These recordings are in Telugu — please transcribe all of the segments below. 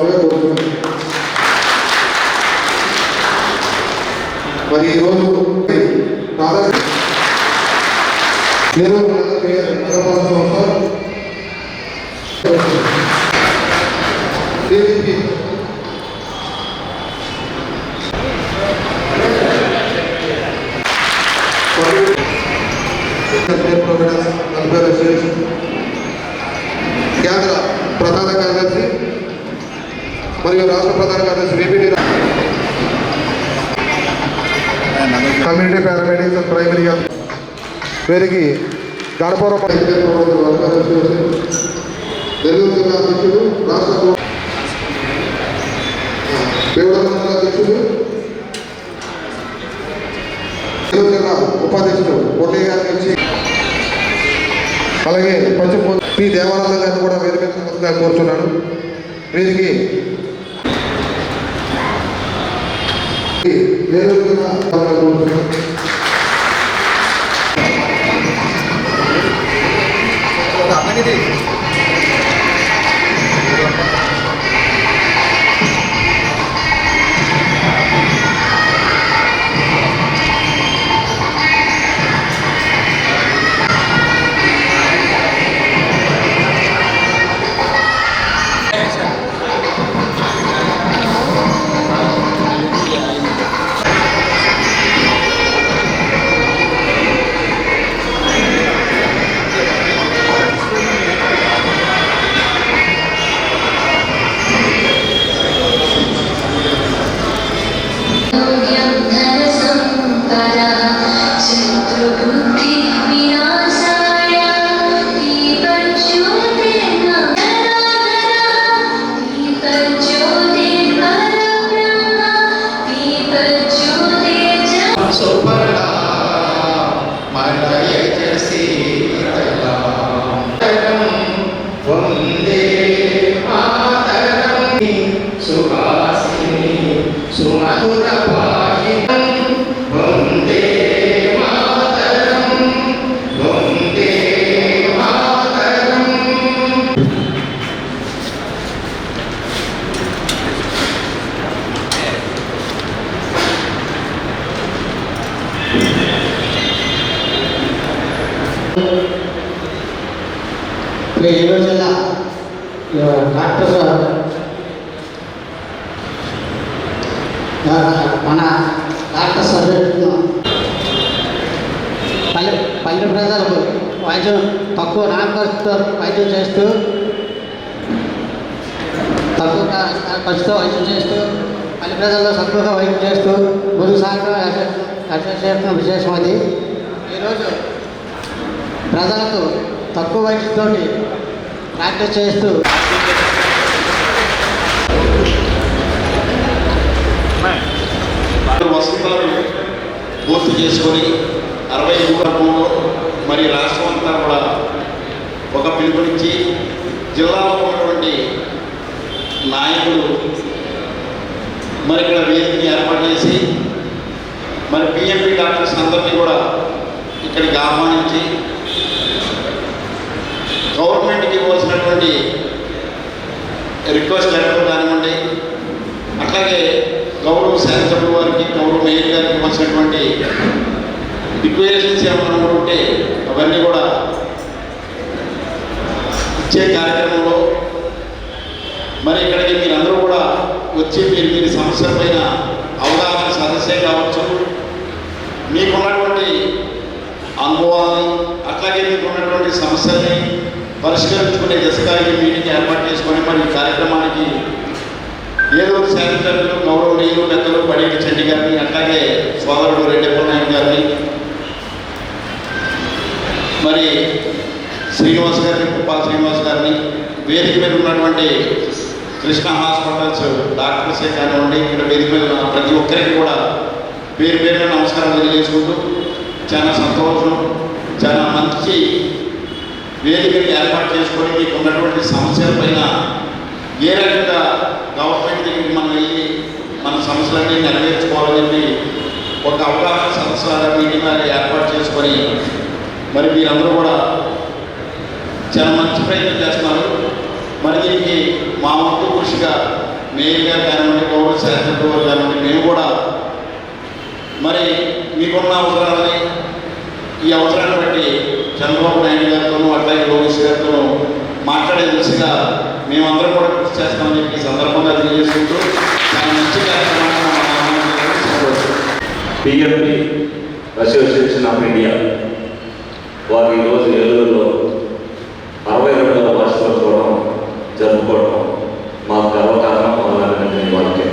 కోరుతున్నాను మరి ఈరోజు దాదాపు నేను నగరపాలక సంస్థ దీనికి కేంద్ర ప్రధాన కార్యదర్శి మరియు రాష్ట్ర ప్రధాన కార్యదర్శి VPT community paramedics and primary health వీరికి గణపవరం నెల్లూరు అధ్యక్షుడు రాష్ట్ర అధ్యక్షుడు ఉపాధ్యక్షుడు గారి నుంచి అలాగే పంచ పి దేవానంద గారిని కూడా వేదిక కోరుతున్నాను వీరికి வேறு ఏలూరు జిల్లా డాక్టర్ మన డాక్టర్ సర్వే పల్లె పల్లె ప్రజలకు వైద్యం తక్కువ నామఖర్చుతో వైద్యం చేస్తూ తక్కువ ఖర్చుతో వైద్యం చేస్తూ పల్లె ప్రజల్లో తక్కువగా వైద్యం చేస్తూ ముందుకు సాగడం చేస్తున్న విశేషం అది. ఈరోజు ప్రజలకు తక్కువ వయసుతో ప్రాక్టీస్ చేస్తూ వసతులను పూర్తి చేసుకొని అరవై రూపాయలలో మరి రాష్ట్రం అంతా కూడా ఒక పిలుపునిచ్చి జిల్లాలో ఉన్నటువంటి నాయకులు మరి ఇక్కడ వేదికని ఏర్పాటు చేసి మరి పిఎంపీ డాక్టర్స్ అందరినీ కూడా ఇక్కడికి ఆహ్వానించి గవర్నమెంట్కి ఇవ్వాల్సినటువంటి రిక్వెస్ట్ లెటర్ కానివ్వండి అట్లాగే గౌరవ శాసనసభ్యుల వారికి గౌరవ మేయర్ గారికి ఇవ్వాల్సినటువంటి డిక్లరేషన్స్ ఏమైనా ఉంటే అవన్నీ కూడా ఇచ్చే కార్యక్రమంలో మరి ఇక్కడికి మీరందరూ కూడా వచ్చి మీరు మీ సమస్యల పైన అవగాహన సదస్సే కావచ్చు. మీకున్నటువంటి అనుభవాలని అట్లాగే మీకున్నటువంటి సమస్యల్ని పరిష్కరించుకునే దిశగా మీటింగ్ ఏర్పాటు చేసుకొని మరి ఈ కార్యక్రమానికి ఏదో శానిటర్లు గౌరవనీయులు పెద్దలు పడేటి చెడ్డి గారిని అట్లాగే సోదరుడు రెడ్డప్ప నాయుడు గారిని మరి శ్రీనివాస్ గారిని కుప్పాల శ్రీనివాస్ గారిని వేదిక మీద ఉన్నటువంటి కృష్ణ హాస్పిటల్స్ డాక్టర్సే కానివ్వండి ఇక్కడ వేదిక మీద ఉన్న ప్రతి ఒక్కరికి కూడా పేరు పేరున నమస్కారం తెలియజేసుకుంటూ చాలా సంతోషం చాలా మంచి వేదికలు ఏర్పాటు చేసుకోవడానికి ఉన్నటువంటి సమస్యల పైన ఏ రకంగా గవర్నమెంట్ దగ్గరికి మనం వెళ్ళి మన సమస్యలన్నీ నెరవేర్చుకోవాలని ఒక అవగాహన సంస్థ మీటింగ్ లాగా ఏర్పాటు చేసుకొని మరి మీరందరూ కూడా చాలా మంచి ప్రయత్నం చేస్తున్నారు. మరి దీనికి మా వంతు కృషిగా మేయర్ గారు కానివ్వండి గౌరవ శాసనసభ వారు కానివ్వండి మేము కూడా మరి మీకున్న అవసరాలని ఈ అవసరాన్ని బట్టి చంద్రబాబు నాయుడు గారితోనూ అట్లాగే లోకేష్ గారితోనూ మాట్లాడే దృష్టిగా మేమందరం కూడా కృషి చేస్తామని చెప్పి సందర్భంగా తెలియజేసుకుంటూ పిఎంపి అసోసియేషన్ ఆఫ్ ఇండియా వారు ఈరోజు ఏలూరులో అరవై రెండవ వార్షికోత్సవం జరుపుకోవడం మా గర్వకారణం మొదలైనటువంటి వాళ్ళకి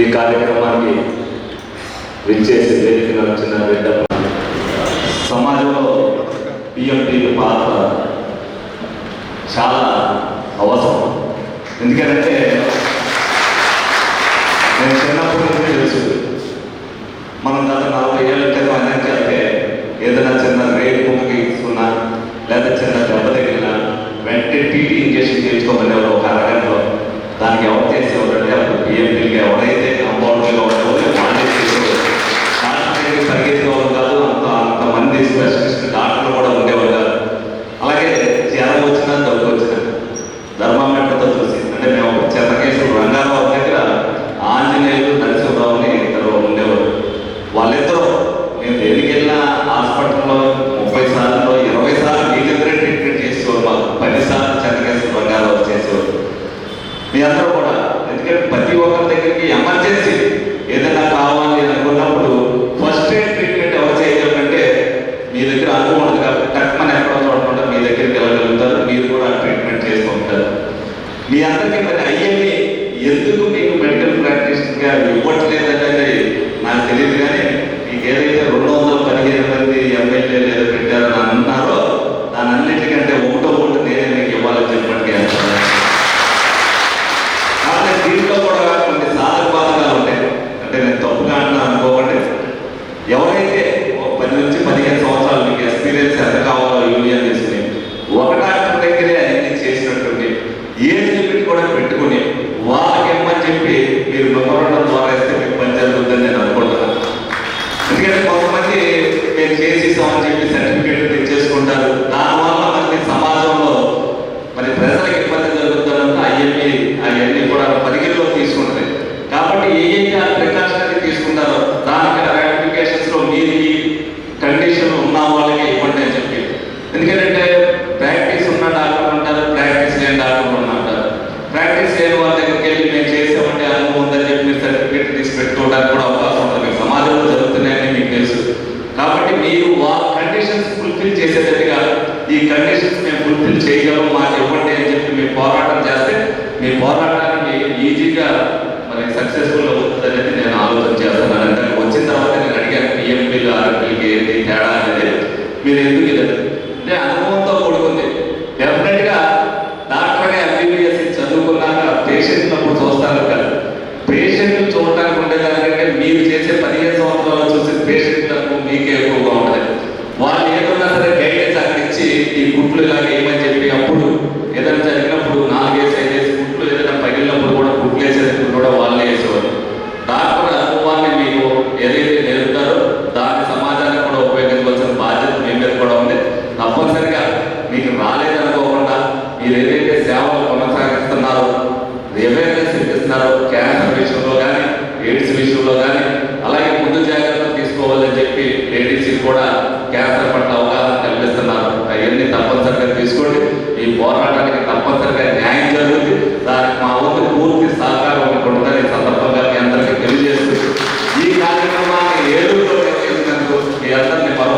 ఈ కార్యక్రమానికి విచ్చేసి వేదికగా వచ్చిన బిడ్డ సమాజంలో పిఎంటీ పాత్ర చాలా అవసరం. ఎందుకంటే నేను చిన్నప్పటి నుంచి తెలుసు మనం గత నలభై ఏళ్ళ మీరు మెమోరాండం ద్వారా వేస్తే మీకు పని జరుగుతుందని నేను అనుకుంటున్నాను. ఎందుకంటే కొంతమంది మేము చేసేసామని చెప్పి தேடாதே வேறு எதுவும் இல்லை అవేర్నెస్ ఇస్తున్నారో క్యాన్సర్ విషయంలో కానీ ఎయిడ్స్ విషయంలో కానీ అలాగే ముందు జాగ్రత్తలు తీసుకోవాలని చెప్పి లేడీస్కి కూడా క్యాన్సర్ పట్ల అవగాహన కల్పిస్తున్నారు. అవన్నీ తప్పనిసరిగా తీసుకోండి. ఈ పోరాటానికి తప్పనిసరిగా న్యాయం జరుగుతుంది. దానికి మా ఊరికి పూర్తి సహకారం ఉంటుందని సందర్భంగా మీ అందరికీ తెలియజేస్తుంది ఈ కార్యక్రమాన్ని ఏడుగులో నిర్వహించినందుకు మీ అందరినీ మరో